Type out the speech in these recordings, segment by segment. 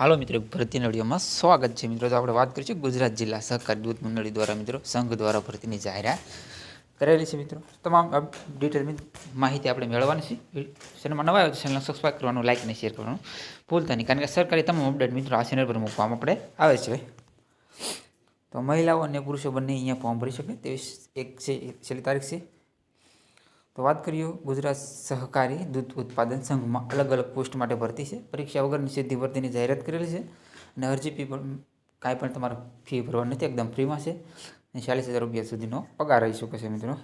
હાલો મિત્રો ભરતીના વિડીયોમાં સ્વાગત છે મિત્રો. તો આપણે વાત કરીશું ગુજરાત જિલ્લા સહકારી દૂધ મંડળી દ્વારા મિત્રો, સંઘ દ્વારા ભરતીની જાહેરાત કરેલી છે મિત્રો. તમામ ડિટેલ માહિતી આપણે મેળવવાની છે. ચેનલમાં નવા આવ્યો ચેનલ સબસ્ક્રાઈબ કરવાનું લાઇક અને શેર કરવાનું ભૂલતા નહીં. કારણ કે સરકારી તમામ અપડેટ મિત્રો આ ચેનલ પર મૂકવામાં આપણે આવે છે. તો મહિલાઓ અને પુરુષો બંને અહીંયા ફોર્મ ભરી શકે તેવી એક છે છેલ્લી તારીખ છે. તો વાત કરીએ ગુજરાત સહકારી દૂધ ઉત્પાદન સંઘમાં અલગ અલગ પોસ્ટ માટે ભરતી છે. પરીક્ષા વગરની સીધી ભરતીની જાહેરાત કરેલી છે અને અરજી ફી પણ કાંઈ પણ તમારે ફી ભરવાની નથી, એકદમ ફ્રીમાં છે. અને ચાલીસ હજાર રૂપિયા સુધીનો પગાર રહી શકે છે મિત્રો.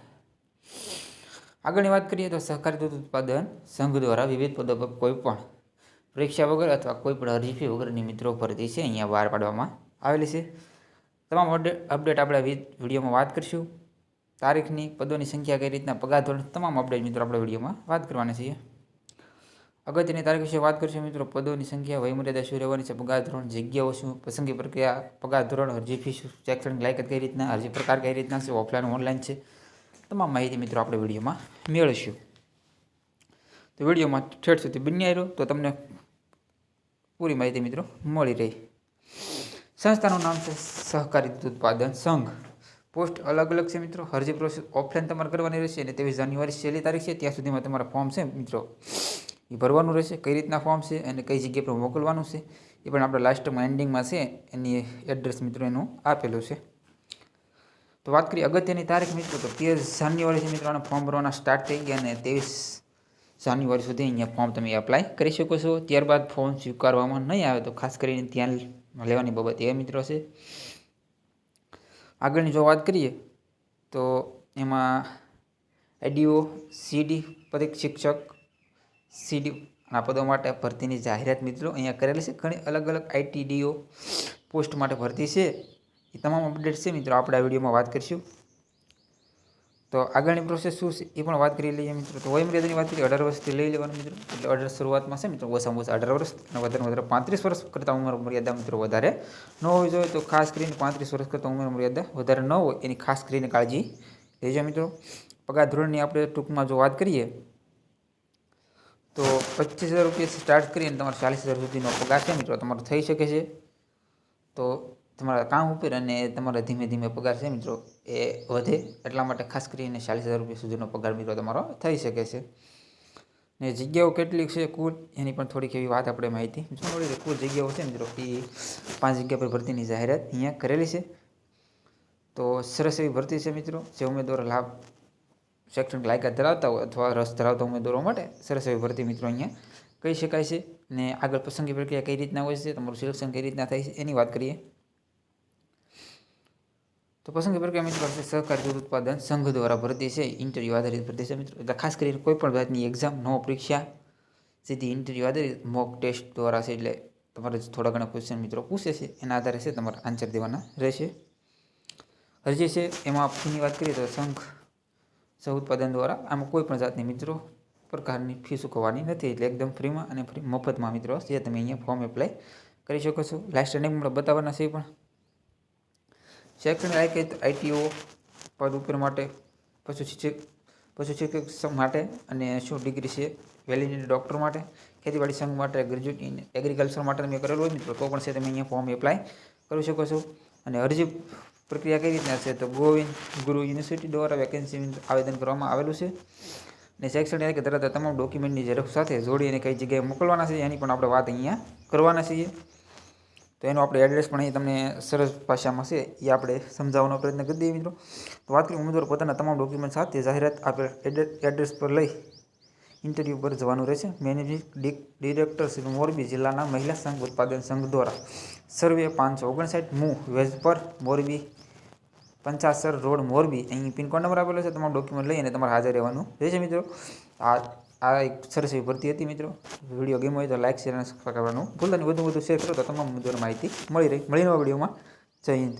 આગળની વાત કરીએ તો સહકારી દૂધ ઉત્પાદન સંઘ દ્વારા વિવિધ પદો પર કોઈ પણ પરીક્ષા વગર અથવા કોઈ પણ અરજી ફી વગરની મિત્રો ભરતી છે અહીંયા બહાર પાડવામાં આવેલી છે. તમામ અપડેટ આપણે વિડીયોમાં વાત કરીશું. તારીખની, પદોની સંખ્યા કઈ રીતના, પગાર ધોરણ, તમામ અપડેટ મિત્રો આપણે વિડીયોમાં વાત કરવાના છીએ. અગત્યની તારીખ વિશે વાત કરીશું મિત્રો. પદોની સંખ્યા, વયમર્યાદા શું રહેવાની છે, પગાર ધોરણ, જગ્યાઓ શું, પસંદગી પ્રક્રિયા, પગાર ધોરણ, અરજી ફી શું, શૈક્ષણિક લાયકાત કઈ રીતના, અરજી પ્રકાર કઈ રીતના છે ઓફલાઈન ઓનલાઈન છે. તમામ માહિતી મિત્રો આપણે વિડીયોમાં મેળવીશું. તો વિડીયોમાં ઠેઠ સુધી બની આવ્યો તો તમને પૂરી માહિતી મિત્રો મળી રહી. સંસ્થાનું નામ છે સહકારી ઉત્પાદન સંઘ. પોસ્ટ અલગ અલગ છે મિત્રો. અરજી પ્રોસેસ ઓફલાઈન તમારે કરવાની રહેશે અને તેવી જાન્યુઆરી છેલ્લી તારીખ છે, ત્યાં સુધીમાં તમારા ફોર્મ છે, મિત્રો. એ ભરવાનું રહેશે. કઈ રીતના ફોર્મ છે અને કઈ જગ્યા પર મોકલવાનું છે, એ પણ આપણે લાસ્ટમાં એન્ડિંગમાં છે. એની એડ્રેસ મિત્રો એનું આપેલું છે. તો વાત કરીએ અગત્યની તારીખ મિત્રો. તો તેર જાન્યુઆરીથી મિત્રો. આના ફોર્મ ભરવાના સ્ટાર્ટ થઈ ગયા અને ત્રેવીસ જાન્યુઆરી સુધી અહીંયા ફોર્મ તમે એપ્લાય કરી શકો છો. ત્યારબાદ ફોર્મ સ્વીકારવામાં નહીં આવે તો ખાસ કરીને ધ્યાન લેવાની બાબત એ મિત્રો છે. આગળની જો વાત કરીએ, તો એમાં એડીઓ સીડી પરીક્ષ શિક્ષક, સીડી આ પદો માટે ભરતીની જાહેરાત મિત્રો અહીંયા કરેલી છે. ઘણી અલગ અલગ આઈટીડીઓ પોસ્ટ માટે ભરતી છે. એ તમામ અપડેટ છે મિત્રો. આપણે આ વિડીયોમાં વાત કરીશું. તો આગળની પ્રોસેસ શું છે? એ પણ વાત કરી લઈએ મિત્રો. તો વયમર્યાદાની વાત કરીએ, અઢાર વર્ષથી લઈ લેવાનું મિત્રો. એટલે અઢાર શરૂઆતમાં છે મિત્રો, ઓછામાં ઓછા અઢાર વર્ષ અને વધારે વધારે પાંત્રીસ વર્ષ કરતાં ઉંમર મર્યાદા મિત્રો વધારે ન હોવી જોઈએ. તો ખાસ કરીને પાંત્રીસ વર્ષ કરતાં ઉંમર મર્યાદા વધારે ન હોય એની ખાસ કરીને કાળજી લેજો મિત્રો. પગાર ધોરણની આપણે ટૂંકમાં જો વાત કરીએ, તો પચીસ હજાર રૂપિયા સ્ટાર્ટ કરીને તમારે ચાલીસ હજાર સુધીનો પગાર છે મિત્રો. તમારો થઈ શકે છે. તો તમારા કામ ઉપર અને તમારા ધીમે ધીમે પગાર છે મિત્રો, એ વધે એટલા માટે ખાસ કરીને ચાલીસ હજાર રૂપિયા સુધીનો પગાર મિત્રો તમારો થઈ શકે છે. ને જગ્યાઓ કેટલી છે કુલ, એની પણ થોડીક એવી વાત આપણે માહિતી. જોવા મળી કુલ જગ્યાઓ છે મિત્રો, એ પાંચ જગ્યા પર ભરતીની જાહેરાત અહીંયા કરેલી છે. તો સરસ એવી ભરતી છે મિત્રો, જે ઉમેદવારો લાભ શૈક્ષણિક લાયકાત ધરાવતા હોય અથવા રસ ધરાવતા ઉમેદવારો માટે સરસ એવી ભરતી મિત્રો અહીંયા કહી શકાય છે. ને આગળ પસંદગી પ્રક્રિયા કઈ રીતના હોય છે, તમારું સિલેક્શન કઈ રીતના થાય છે, એની વાત કરીએ. તો પસંદગી પ્રક્રિયા મિત્રો પાસે સહકારી દૂધ ઉત્પાદન સંઘ દ્વારા ભરતી છે ઇન્ટરવ્યૂ આધારિત ભરતી છે મિત્રો. એટલે ખાસ કરીને કોઈ પણ જાતની એક્ઝામ નો પરીક્ષા, સીધી ઇન્ટરવ્યૂ આધારિત મોક ટેસ્ટ દ્વારા છે, એટલે તમારે થોડા ઘણા ક્વેશ્ચન મિત્રો પૂછે છે, એના આધારે છે તમારે આન્સર દેવાના રહેશે. અરજી છે, એમાં ફીની વાત કરીએ તો સંઘ સહ ઉત્પાદન દ્વારા આમાં કોઈ પણ જાતની મિત્રો પ્રકારની ફી ચૂકવવાની નથી, એટલે એકદમ ફ્રીમાં અને ફ્રી મફતમાં મિત્રો, જે તમે અહીંયા ફોર્મ એપ્લાય કરી શકો છો. લાસ્ટ એન્ડિંગ બતાવવાના છે પણ. શૈક્ષણિક આઈટીઓ પદ ઉપર માટે પશુ શિક્ષક પશુ શિક્ષક માટે અને શું ડિગ્રી છે વેલિડિટી ડૉક્ટર માટે, ખેતીવાડી સંઘ માટે ગ્રેજ્યુએટ ઇન એગ્રીકલ્ચર માટે તમે કરેલું હોય મિત્રો તો પણ છે તમે અહીંયા ફોર્મ એપ્લાય કરી શકો છો. અને અરજી પ્રક્રિયા કઈ રીતના છે, તો ગોવિંદ ગુરુ યુનિવર્સિટી દ્વારા વેકેન્સી આવેદન કરવામાં આવેલું છે. અને શૈક્ષણિક ધરાવતા તમામ ડોક્યુમેન્ટની ઝેરોક્ષ સાથે જોડી અને કઈ જગ્યાએ મોકલવાના છે, એની પણ આપણે વાત અહીંયા કરવાના છીએ. તો એનો આપણે એડ્રેસ પણ અહીં તમને સરસ ભાષામાં છે, એ આપણે સમજાવવાનો પ્રયત્ન કરી દઈએ મિત્રો. તો વાત કરીએ ઉમેદવાર પોતાના તમામ ડોક્યુમેન્ટ સાથે જાહેરાત આપેલ એડ્રેસ પર લઈ ઇન્ટરવ્યૂ પર જવાનું રહેશે. મેનેજિંગ ડિરેક્ટર શ્રી મોરબી જિલ્લાના મહિલા સંઘ ઉત્પાદન સંઘ દ્વારા સર્વે પાંચસો ઓગણસાઠ મુ વેજપર મોરબી પંચાસર રોડ મોરબી, અહીં પિનકોડ નંબર આપેલો છે તમારું ડોક્યુમેન્ટ લઈ અને તમારે હાજર રહેવાનું રહેશે મિત્રો. આ આ એક સરસ એવી ભરતી હતી મિત્રો. વીડિયો ગેમ હોય તો લાઇક શેર અને સબસ્ક્રાઈબ કરવાનું ભૂલતા વધુ વધુ શેર કરો તો તમામ મુદ્દોની માહિતી મળી રહી. મળીને વિડીયોમાં. જય હિન્દ.